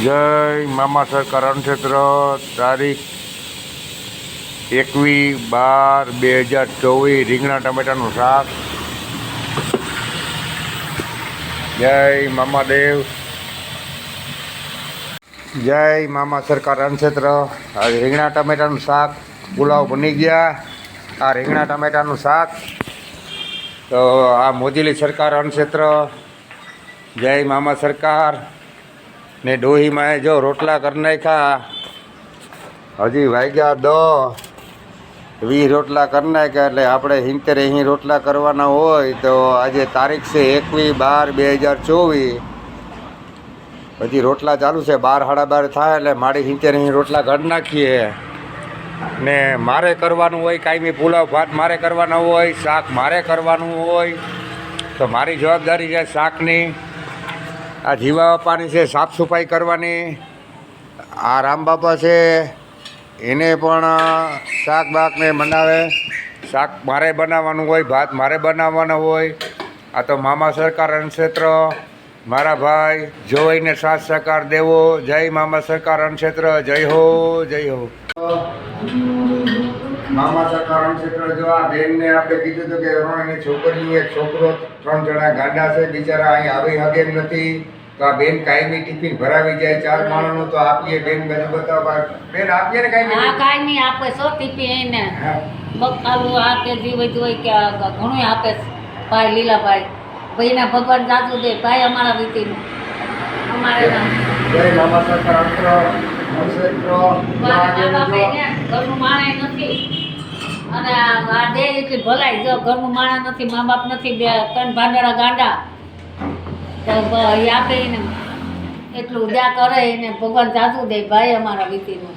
જય મામા સરકાર અનક્ષેત્ર તારીખ એકવીસ બાર બે હજાર ચોવીસ, રીંગણા ટમેટાનું શાક. જય મામાદેવ જય મામા સરકાર અનક્ષેત્ર આ રીંગણા ટમેટાનું શાક પુલાવ બની ગયા. આ રીંગણા ટમેટાનું શાક, તો આ મોદીલી સરકાર અનક્ષેત્ર જય મામા સરકાર. ને ડોહીમાં જો રોટલા કરી નાખ્યા. હજી વાગ્યા દો વીસ રોટલા કરી નાખ્યા એટલે આપણે હિંતેર અહીં રોટલા કરવાના હોય તો આજે તારીખ છે એકવીસ બાર બે હજાર ચોવીસ. હજી રોટલા ચાલુ છે બાર, સાડા બાર થાય એટલે મારી હિંતેર અહીં રોટલા કરી નાખીએ. ને મારે કરવાનું હોય કાયમી પુલાવ, ભાત મારે કરવાના હોય, શાક મારે કરવાનું હોય, તો મારી જવાબદારી છે શાકની. આ જીવા પાણી છે સાફ સફાઈ કરવાની. આ રામ બાપા છે, એને પણ શાક બાકને બનાવે. શાક મારે બનાવવાનું હોય, ભાત મારે બનાવવાનો હોય. આ તો મામા સરકાર અનક્ષેત્ર મારા ભાઈ જોઈને સાથ સહકાર દેવો. જય મામા સરકાર અનક્ષેત્ર જય હો જય હો. મામા સરકાર અનક્ષેત્ર જો આ બેનને આપણે કીધું હતું કે એની છોકરીઓ એક છોકરો ત્રણ જણા ગાંડા છે, બિચારા અહીં આવી હગે નથી. તો આ બેન કાયમી ટિફિન ભરાવી જાય ચાર માણસનું તો આપીએ બેન બધું બતાવવા બેન આપીએ ને કાયમી કાંઈ નહીં આપે સો ટિફિન બકાલું આ કે જે બધું હોય કે ઘણું આપે છે ભાઈ લીલાભાઈ. ભાઈના ભગવાન જાજુ દે ભાઈ અમારા વીતીનું અમારે જય મામા સરકાર ઘરનું માણે નથી. અને આ આ દે એટલી ભલાઈ જો ઘરનું માણે નથી મા બાપ નથી બે ત્રણ ભાંડરા ગાંડા. બ- આપે એને એટલું ઉદ્યા કરે એને ભગવાન જાજુ દે ભાઈ અમારા વીતીનું.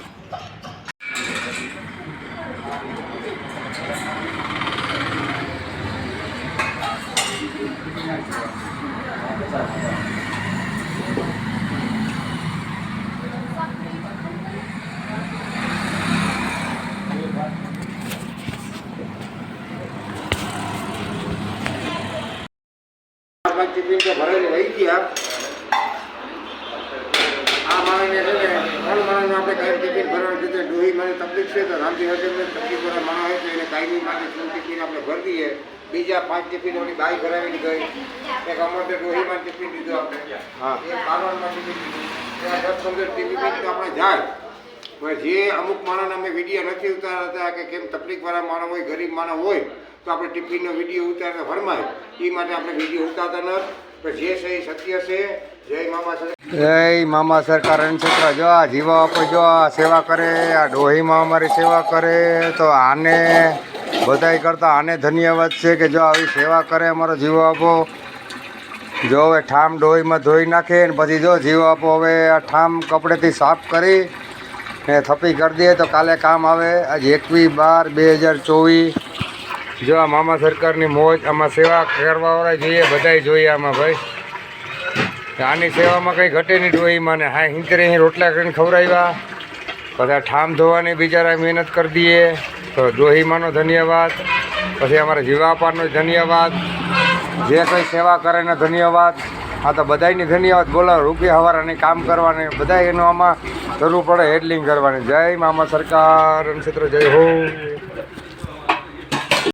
ટિફિન તો ભરેલું રહી ગયા આ માણસને છે ને ત્રણ કાયમ ટિફિન ભરવાનું છે ડોહી મને તકલીફ છે તો રામજી હજમને તકલીફ ભરવા માણસ હોય તો એને કાયમી માટે શું ટિફિન આપણે ભરી દઈએ. બીજા પાંચ ટિફિન ઓલી બાઈ ભરાવીને ગઈ. એક અમારે ડોહીમાં ટિફિન દીધું આપણે. હા. એ કારણમાં ટિફિન દીધું. દસ પંદર ટિફિન આપણે જાય. પણ જે અમુક માણસને અમે વીડિયો નથી ઉતારતા કે કેમ તકલીફવાળા માણસ હોય ગરીબ માણસ હોય તો આપણે ટિફિનનો વીડિયો ઉતારતા ફરમાય એ માટે આપણે વીડિયો ઉતારતા નથી. જય મામા સરકાર અનક્ષેત્ર જો આ જીવા આપો જો આ સેવા કરે, આ ડોહીમાં અમારી સેવા કરે, તો આને બધાય કરતાં આને ધન્યવાદ છે કે જો આવી સેવા કરે અમારો જીવો આપો. જો હવે ઠામ ડોહીમાં ધોઈ નાખે ને પછી જો જીવો આપો હવે આ ઠામ કપડેથી સાફ કરી ને થપ્પી કરી દઈએ તો કાલે કામ આવે. આજે એકવીસ બાર બે હજાર ચોવીસ. જો આ મામા સરકારની મોજ, આમાં સેવા કરવાવાળા જોઈએ, બધાય જોઈએ આમાં ભાઈ. આની સેવામાં કંઈ ઘટે નહીં ડોહીમાં ને હા, હિંતરે અહીં રોટલા કરીને ખવડાવ્યા. બધા ઠામ ધોવાની બિચારા મહેનત કરી દઈએ. તો ડોહીમાંનો ધન્યવાદ. પછી અમારા જીવાપાનો ધન્યવાદ. જે કંઈ સેવા કરે ને ધન્યવાદ. આ તો બધાયની ધન્યવાદ. બોલો, રૂપિયા હવારાની કામ કરવાની. બધા એનું આમાં જરૂર પડે હેડલિંગ કરવાની. જય મામા સરકાર. ક્ષેત્ર જય હો.